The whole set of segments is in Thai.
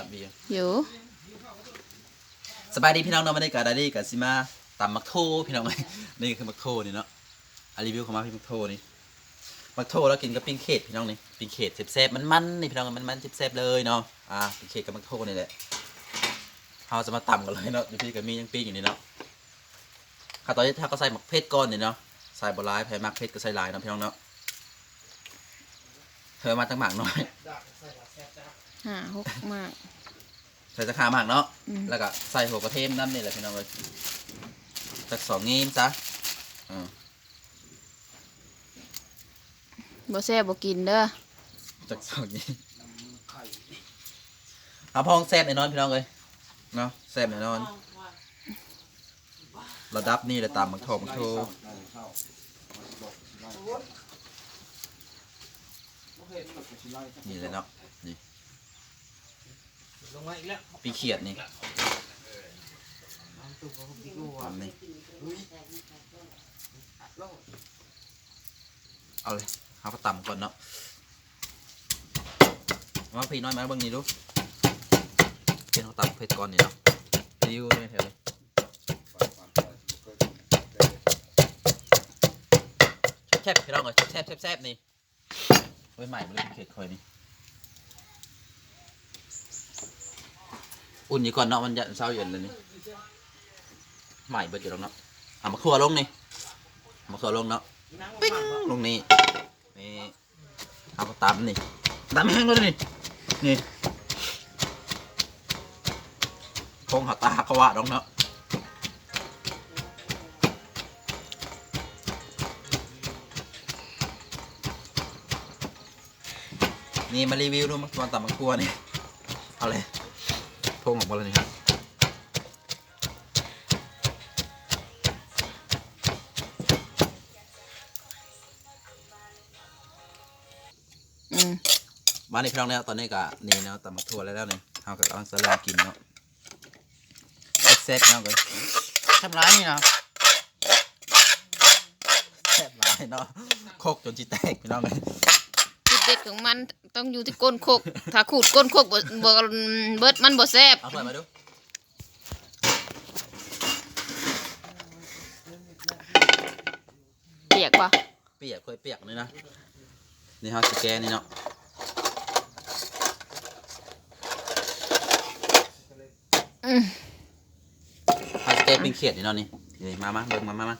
ครับเบียร์อยู่สบายดีพี่น้องเนาะมาได้กับดาดี้กับซิมาตำมักโทพี่น้องเอ้ยนี่คือมักโทนี่เนาะอารีวิวของมาพี่มักโทนี่มักโทแล้วกินกับปิ้งเขตพี่น้องนี่ปิ้งเขตแซ่บๆมันมันๆนี่พี่น้องมันมันๆแซ่บๆเลยเนาะอ่าปิ้งเขตกับมักโทนี่แหละเราจะมาตำกันเลยเนาะอยู่พี่กับมียังปิ้งอยู่นี่เนาะค่ะตอนนี้ถ้าก็ใส่หมักเพชรก้อนนี่เนาะใส่บลายแผ่มักเพชรก็ใส่ลายเนาะพี่น้องเนาะเธอมาตั้งหมากน้อย ห้าหกมาก ใส่ตะขามากเนาะ อืม แล้วก็ใส่หัวกระเทียมน้ำนี่แหละพี่น้องเลยสักสองงี้จ้ะอืมบ่แซ่บบ่กินเด้อสักสองงี้เอาพองแซ่บแน่นอนพี่น้องเลยเนาะแซ่บแน่นอน ระดับนี่เลยตามมังโทมังโทนี่เลยเนาะนี่ ลงมาอีกแล้วปีเขียดนี่ตุ๊กผมดีกว่าทำนี่เอาเลยเอาก็ต่ำก่อนเนาะมาพี่น้อยมาเบิ่งนี่ดูเพียนเขาต่ำเพชรก่อนนี่เนาะริ้วด้วยแถวนี้แซ่บๆพี่น้องเลยแซ่บๆแซ่บๆนี่เฮ้ยใหม่มาเลยเขตคอยนี่ อุ่นอยู่ก่อนเนาะมันจะเศร้าเย็นเลยนี่ใหม่เบิดอยู่แล้วเนาะเอามาครัวลงนี่เอามาครัวลงเนาะปิ้งลงนี่นี่เอาก็ตำนี่ตำแห้งเลยนี่นี่คงหัตาเขาว่าดองเนาะนี่มารีวิวดูมาตอนตำมาครัวนี่เอาเลย พงออกมาแล้วนี่ครับอืมมาในพี่น้องเนี่ยตอนนี้ก็นี่เนาะตำมักทั่วแล้วแล้วเนี่ยเอากับเอาสลัดกินเนาะแซ่บๆเนาะเลยแซ่บร้ายนี่เนาะแซ่บร้ายเนาะโคกจนจีแตกพี่น้องเลยจุ ดเด็ดของมันต้องอยู่ที่ก้นโคก ถ้าขูดก้นโคกบ่บ่เบิดมันบ่แซ่บเอาถ้วยมาดูเปียกป่ะเปียกถ้วยเปียกนี่นะนี่ฮะสแกนนี่เนาะฮะสแกนเป็นเขียดนี่เนาะนี่นี่มามาเบิ่งมามามา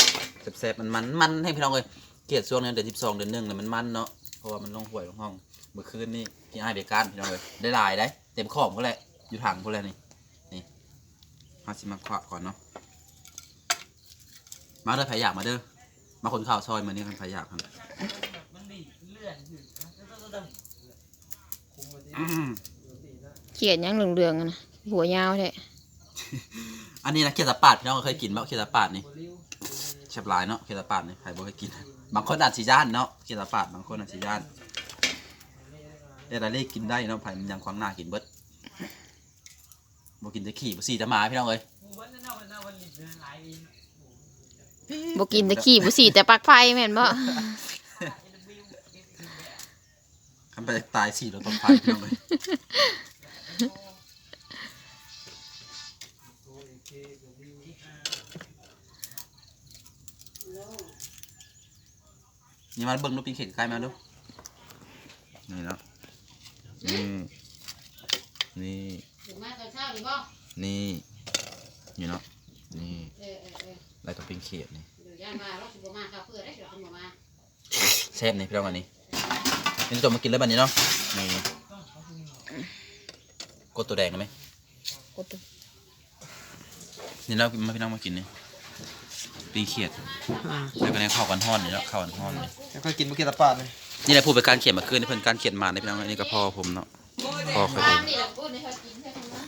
แซ่บๆมันมันมันให้พี่น้องเลยเขียดช่วงนี้เดือนสิบสองเดือนหนึ่งเนี่ยมันมันเนาะ เพราะว่ามันลงห่วยลงห้องเมื่อคืนนี่พี่ไอ้ายเบการพี่น้องเลยได้หลายได้ เต็มขอบก็แหละอยู่ถังก็แหละนี่นี่ฮาสิมาขวะก่อนเนาะมาเด้อใครอยากมาเด้อมาคนข่าวซอยมานี่คนใครอยากครับมันดีเลื่อนขึ้นนะคุมมาดิอืมเขียดหยังเหลืองๆอะนะหัวยาวแท้อันนี้นะเขียดตะปาดพี่น้องเคยกินไหมเขียดตะปาดนี่บริวแซ่บหลายเนาะเขียดตะปาดนี่ใครบ่เคยกิน บางคนอาจสิย่านเนาะเขียดตะปาดบางคนอาจสิย่านแต่ละเลขกินได้เนาะไผมันยังควางหน้ากินเบิดบ่กินจะขี่บ่สี่จะหมาพี่น้องเอ้ยวันนั้นวันนั้นวันนี้เป็นหลายอีบ่กินแต่ขี้บ่สีแต่ปลักไฟแม่นบ่คันไปตายสี่เราต้องไฟพี่น้องเอ้ย นี่มาเบิ่งรูปปีนเข็นใกล้มาดูนี่เนาะนี่นี่ถึงมาตอนเช้านี่บ่นี่อยู่เนาะนี่เออเออเออแล้วก็เป็นเขียดนี่เดี๋ยวย่านมาเราสิบ่มาข้าวเพื่อได้สิเอาบ่มาแซ่บนี่พี่น้องอันนี้นี่จะมากินแล้วบัดนี้เนาะนี่กดตัวแดงได้ไหมกดตัวนี่เรามาพี่น้องมากินนี่ ปีเขียดแล้วก็ในข้าวกันห้อนนี่เนาะข้าวกันห้อนนี่แล้วก็กินเมื่อกี้ตะปาดเลยนี่แหละพูดไปการเขียนมาคืนนี่เพิ่นการเขียนมาในพี่น้องอันนี้ก็พ่อผมเนาะพ่อเคยดูนี่แหละพูดให้เขากินให้เขานะ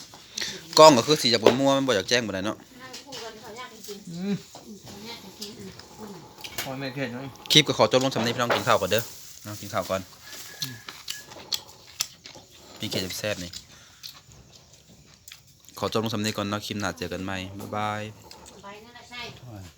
กล้องก็คือสีจากบนมัวมันบ่อยากแจ้งบ่ได้เนาะนั่งพูดกันเขาอยากกินอืมเขาอยากกินอืมพอไม่เผ็ดน้อยคลิปก็ขอจบลงสำนี้พี่น้องกินข้าวก่อนเด้อเนาะกินข้าวก่อนปีเขียดแซ่บๆนี่ขอจบลงสำนี้ก่อนเนาะคลิปหน้าเจอกันใหม่บ๊ายบาย